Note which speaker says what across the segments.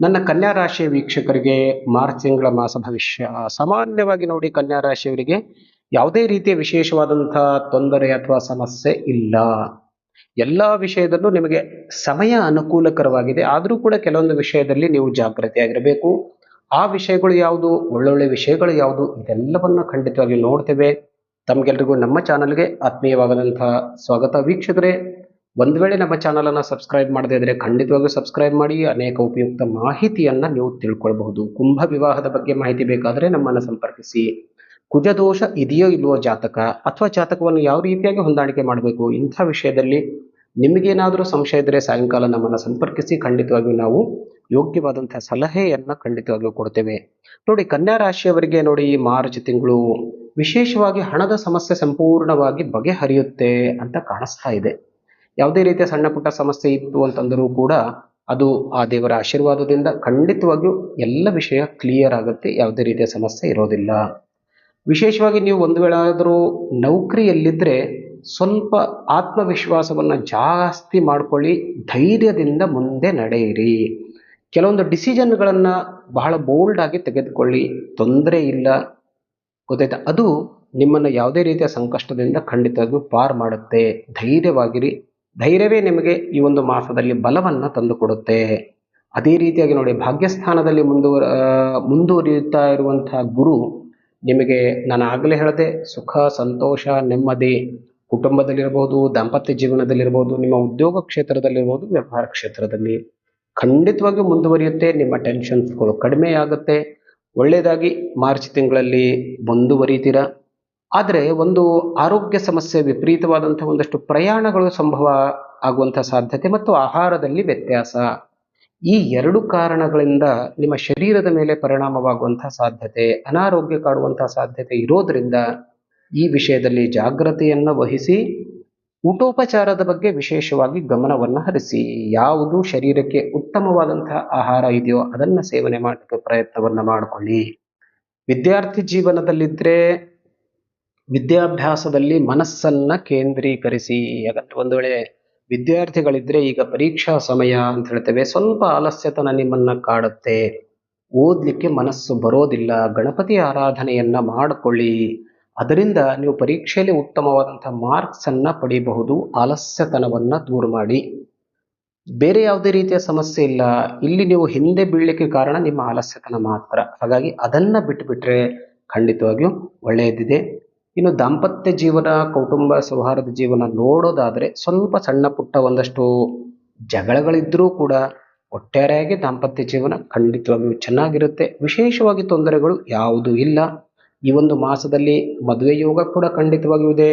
Speaker 1: ನನ್ನ ಕನ್ಯಾ ರಾಶಿಯ ವೀಕ್ಷಕರಿಗೆ ಮಾರ್ಚ್ ತಿಂಗಳ ಮಾಸ ಭವಿಷ್ಯ. ಸಾಮಾನ್ಯವಾಗಿ ನೋಡಿ ಕನ್ಯಾ ರಾಶಿಯವರಿಗೆ ಯಾವುದೇ ರೀತಿಯ ವಿಶೇಷವಾದಂತಹ ತೊಂದರೆ ಅಥವಾ ಸಮಸ್ಯೆ ಇಲ್ಲ. ಎಲ್ಲ ವಿಷಯದಲ್ಲೂ ನಿಮಗೆ ಸಮಯ ಅನುಕೂಲಕರವಾಗಿದೆ. ಆದರೂ ಕೂಡ ಕೆಲವೊಂದು ವಿಷಯದಲ್ಲಿ ನೀವು ಜಾಗೃತಿಯಾಗಿರಬೇಕು ಆ ವಿಷಯಗಳು ಯಾವುದು? ಒಳ್ಳೊಳ್ಳೆ ವಿಷಯಗಳು ಯಾವುದು? ಇದೆಲ್ಲವನ್ನು ಖಂಡಿತವಾಗಿ ನೋಡ್ತೇವೆ. ತಮಗೆಲ್ರಿಗೂ ನಮ್ಮ ಚಾನಲ್ಗೆ ಆತ್ಮೀಯವಾದಂತಹ ಸ್ವಾಗತ. ವೀಕ್ಷಕರೇ ಒಂದು ವೇಳೆ ನಮ್ಮ ಚಾನಲನ್ನು ಸಬ್ಸ್ಕ್ರೈಬ್ ಮಾಡದೇ ಇದ್ರೆ ಖಂಡಿತವಾಗಿಯೂ ಸಬ್ಸ್ಕ್ರೈಬ್ ಮಾಡಿ, ಅನೇಕ ಉಪಯುಕ್ತ ಮಾಹಿತಿಯನ್ನು ನೀವು ತಿಳ್ಕೊಳ್ಬಹುದು. ಕುಂಭ ವಿವಾಹದ ಬಗ್ಗೆ ಮಾಹಿತಿ ಬೇಕಾದರೆ ನಮ್ಮನ್ನು ಸಂಪರ್ಕಿಸಿ. ಕುಜದೋಷ ಇದೆಯೋ ಇಲ್ಲವೋ ಜಾತಕ ಅಥವಾ ಜಾತಕವನ್ನು ಯಾವ ರೀತಿಯಾಗಿ ಹೊಂದಾಣಿಕೆ ಮಾಡಬೇಕು ಇಂಥ ವಿಷಯದಲ್ಲಿ ನಿಮಗೇನಾದರೂ ಸಂಶಯ ಇದ್ದರೆ ಸಾಯಂಕಾಲ ನಮ್ಮನ್ನು ಸಂಪರ್ಕಿಸಿ ಖಂಡಿತವಾಗಿಯೂ ನಾವು ಯೋಗ್ಯವಾದಂತಹ ಸಲಹೆಯನ್ನು ಖಂಡಿತವಾಗಿಯೂ ಕೊಡ್ತೇವೆ. ನೋಡಿ, ಕನ್ಯಾ ರಾಶಿಯವರಿಗೆ ನೋಡಿ ಮಾರ್ಚ್ ತಿಂಗಳು ವಿಶೇಷವಾಗಿ ಹಣದ ಸಮಸ್ಯೆ ಸಂಪೂರ್ಣವಾಗಿ ಬಗೆಹರಿಯುತ್ತೆ ಅಂತ ಕಾಣಿಸ್ತಾ ಇದೆ. ಯಾವುದೇ ರೀತಿಯ ಸಣ್ಣ ಪುಟ್ಟ ಸಮಸ್ಯೆ ಇತ್ತು ಅಂತಂದರೂ ಕೂಡ ಅದು ಆ ದೇವರ ಆಶೀರ್ವಾದದಿಂದ ಖಂಡಿತವಾಗಿಯೂ ಎಲ್ಲ ವಿಷಯ ಕ್ಲಿಯರ್ ಆಗುತ್ತೆ, ಯಾವುದೇ ರೀತಿಯ ಸಮಸ್ಯೆ ಇರೋದಿಲ್ಲ. ವಿಶೇಷವಾಗಿ ನೀವು ಒಂದು ವೇಳೆ ಆದರೂ ನೌಕರಿಯಲ್ಲಿದ್ದರೆ ಸ್ವಲ್ಪ ಆತ್ಮವಿಶ್ವಾಸವನ್ನು ಜಾಸ್ತಿ ಮಾಡ್ಕೊಳ್ಳಿ, ಧೈರ್ಯದಿಂದ ಮುಂದೆ ನಡೆಯಿರಿ. ಕೆಲವೊಂದು ಡಿಸಿಷನ್ಗಳನ್ನು ಬಹಳ ಬೋಲ್ಡ್ ಆಗಿ ತೆಗೆದುಕೊಳ್ಳಿ, ತೊಂದರೆ ಇಲ್ಲ. ಗೊತ್ತಾಯ್ತಾ? ಅದು ನಿಮ್ಮನ್ನು ಯಾವುದೇ ರೀತಿಯ ಸಂಕಷ್ಟದಿಂದ ಖಂಡಿತವಾಗಿಯೂ ಪಾರ್ ಮಾಡುತ್ತೆ. ಧೈರ್ಯವಾಗಿರಿ. ಧೈರ್ಯವೇ ನಿಮಗೆ ಈ ಒಂದು ಮಾಸದಲ್ಲಿ ಬಲವನ್ನು ತಂದುಕೊಡುತ್ತೆ. ಅದೇ ರೀತಿಯಾಗಿ ನೋಡಿ, ಭಾಗ್ಯಸ್ಥಾನದಲ್ಲಿ ಮುಂದುವರ ಮುಂದುವರಿಯುತ್ತಾ ಇರುವಂತಹ ಗುರು ನಿಮಗೆ ನಾನು ಆಗಲೇ ಹೇಳಿದೆ, ಸುಖ, ಸಂತೋಷ, ನೆಮ್ಮದಿ, ಕುಟುಂಬದಲ್ಲಿರ್ಬೋದು, ದಾಂಪತ್ಯ ಜೀವನದಲ್ಲಿರ್ಬೋದು, ನಿಮ್ಮ ಉದ್ಯೋಗ ಕ್ಷೇತ್ರದಲ್ಲಿರ್ಬೋದು, ವ್ಯವಹಾರ ಕ್ಷೇತ್ರದಲ್ಲಿ ಖಂಡಿತವಾಗಿಯೂ ಮುಂದುವರಿಯುತ್ತೆ. ನಿಮ್ಮ ಟೆನ್ಷನ್ಸ್ಗಳು ಕಡಿಮೆ ಆಗುತ್ತೆ ಒಳ್ಳೆಯದಾಗಿ ಮಾರ್ಚ್ ತಿಂಗಳಲ್ಲಿ ಮುಂದುವರಿತೀರಾ? ಆದರೆ ಒಂದು ಆರೋಗ್ಯ ಸಮಸ್ಯೆ ವಿಪರೀತವಾದಂಥ ಒಂದಷ್ಟು ಪ್ರಯಾಣಗಳು ಸಂಭವ ಆಗುವಂಥ ಸಾಧ್ಯತೆ ಮತ್ತು ಆಹಾರದಲ್ಲಿ ವ್ಯತ್ಯಾಸ. ಈ ಎರಡು ಕಾರಣಗಳಿಂದ ನಿಮ್ಮ ಶರೀರದ ಮೇಲೆ ಪರಿಣಾಮವಾಗುವಂಥ ಸಾಧ್ಯತೆ, ಅನಾರೋಗ್ಯ ಕಾಡುವಂಥ ಸಾಧ್ಯತೆ ಇರೋದ್ರಿಂದ ಈ ವಿಷಯದಲ್ಲಿ ಜಾಗ್ರತೆಯನ್ನು ವಹಿಸಿ, ಊಟೋಪಚಾರದ ಬಗ್ಗೆ ವಿಶೇಷವಾಗಿ ಗಮನವನ್ನು ಹರಿಸಿ, ಯಾವುದು ಶರೀರಕ್ಕೆ ಉತ್ತಮವಾದಂತಹ ಆಹಾರ ಇದೆಯೋ ಅದನ್ನು ಸೇವನೆ ಮಾಡಲಿಕ್ಕೆ ಪ್ರಯತ್ನವನ್ನು ಮಾಡಿಕೊಳ್ಳಿ. ವಿದ್ಯಾರ್ಥಿ ಜೀವನದಲ್ಲಿದ್ದರೆ ವಿದ್ಯಾಭ್ಯಾಸದಲ್ಲಿ ಮನಸ್ಸನ್ನ ಕೇಂದ್ರೀಕರಿಸಿ. ಒಂದು ವೇಳೆ ವಿದ್ಯಾರ್ಥಿಗಳಿದ್ರೆ ಈಗ ಪರೀಕ್ಷಾ ಸಮಯ ಅಂತ ಹೇಳ್ತೇವೆ. ಸ್ವಲ್ಪ ಆಲಸ್ಯತನ ನಿಮ್ಮನ್ನ ಕಾಡುತ್ತೆ. ಓದ್ಲಿಕ್ಕೆ ಮನಸ್ಸು ಬರೋದಿಲ್ಲ. ಗಣಪತಿ ಆರಾಧನೆಯನ್ನ ಮಾಡಿಕೊಳ್ಳಿ. ಅದರಿಂದ ನೀವು ಪರೀಕ್ಷೆಯಲ್ಲಿ ಉತ್ತಮವಾದಂತಹ ಮಾರ್ಕ್ಸ್ ಅನ್ನ ಪಡೆಯಬಹುದು ಆಲಸ್ಯತನವನ್ನ ದೂರ ಮಾಡಿ. ಬೇರೆ ಯಾವುದೇ ರೀತಿಯ ಸಮಸ್ಯೆ ಇಲ್ಲ. ಇಲ್ಲಿ ನೀವು ಹಿಂದೆ ಬೀಳಲಿಕ್ಕೆ ಕಾರಣ ನಿಮ್ಮ ಆಲಸ್ಯತನ ಮಾತ್ರ. ಹಾಗಾಗಿ ಅದನ್ನ ಬಿಟ್ಟುಬಿಟ್ರೆ ಖಂಡಿತವಾಗಿಯೂ ಒಳ್ಳೆಯದಿದೆ. ಇನ್ನು ದಾಂಪತ್ಯ ಜೀವನ, ಕೌಟುಂಬ ಸೌಹಾರ್ದ ಜೀವನ ನೋಡೋದಾದರೆ ಸ್ವಲ್ಪ ಸಣ್ಣ ಪುಟ್ಟ ಒಂದಷ್ಟು ಜಗಳಗಳಿದ್ದರೂ ಕೂಡ ಒಟ್ಟಾರೆಯಾಗಿ ದಾಂಪತ್ಯ ಜೀವನ ಖಂಡಿತವಾಗಿಯೂ ಚೆನ್ನಾಗಿರುತ್ತೆ. ವಿಶೇಷವಾಗಿ ತೊಂದರೆಗಳು ಯಾವುದೂ ಇಲ್ಲ. ಈ ಒಂದು ಮಾಸದಲ್ಲಿ ಮದುವೆ ಯೋಗ ಕೂಡ ಖಂಡಿತವಾಗಿಯೂ ಇದೆ.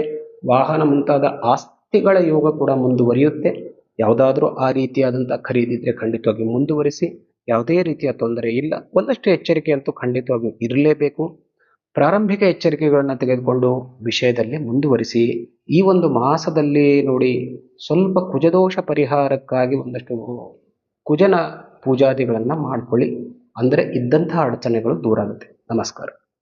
Speaker 1: ವಾಹನ ಮುಂತಾದ ಆಸ್ತಿಗಳ ಯೋಗ ಕೂಡ ಮುಂದುವರಿಯುತ್ತೆ. ಯಾವುದಾದ್ರೂ ಆ ರೀತಿಯಾದಂಥ ಖರೀದಿ ಇದ್ರೆ ಖಂಡಿತವಾಗಿ ಮುಂದುವರಿಸಿ, ಯಾವುದೇ ರೀತಿಯ ತೊಂದರೆ ಇಲ್ಲ. ಒಂದಷ್ಟು ಎಚ್ಚರಿಕೆ ಅಂತೂ ಖಂಡಿತವಾಗಿಯೂ ಇರಲೇಬೇಕು. ಪ್ರಾರಂಭಿಕ ಎಚ್ಚರಿಕೆಗಳನ್ನು ತೆಗೆದುಕೊಂಡು ವಿಷಯದಲ್ಲಿ ಮುಂದುವರಿಸಿ, ಈ ಒಂದು ಮಾಸದಲ್ಲಿ ನೋಡಿ ಸ್ವಲ್ಪ ಕುಜದೋಷ ಪರಿಹಾರಕ್ಕಾಗಿ ಒಂದಷ್ಟು ಕುಜನ ಪೂಜಾದಿಗಳನ್ನು ಮಾಡಿಕೊಳ್ಳಿ. ಅಂದರೆ ಇದ್ದಂತಹ ಅಡಚಣೆಗಳು ದೂರ ಆಗುತ್ತೆ. ನಮಸ್ಕಾರ.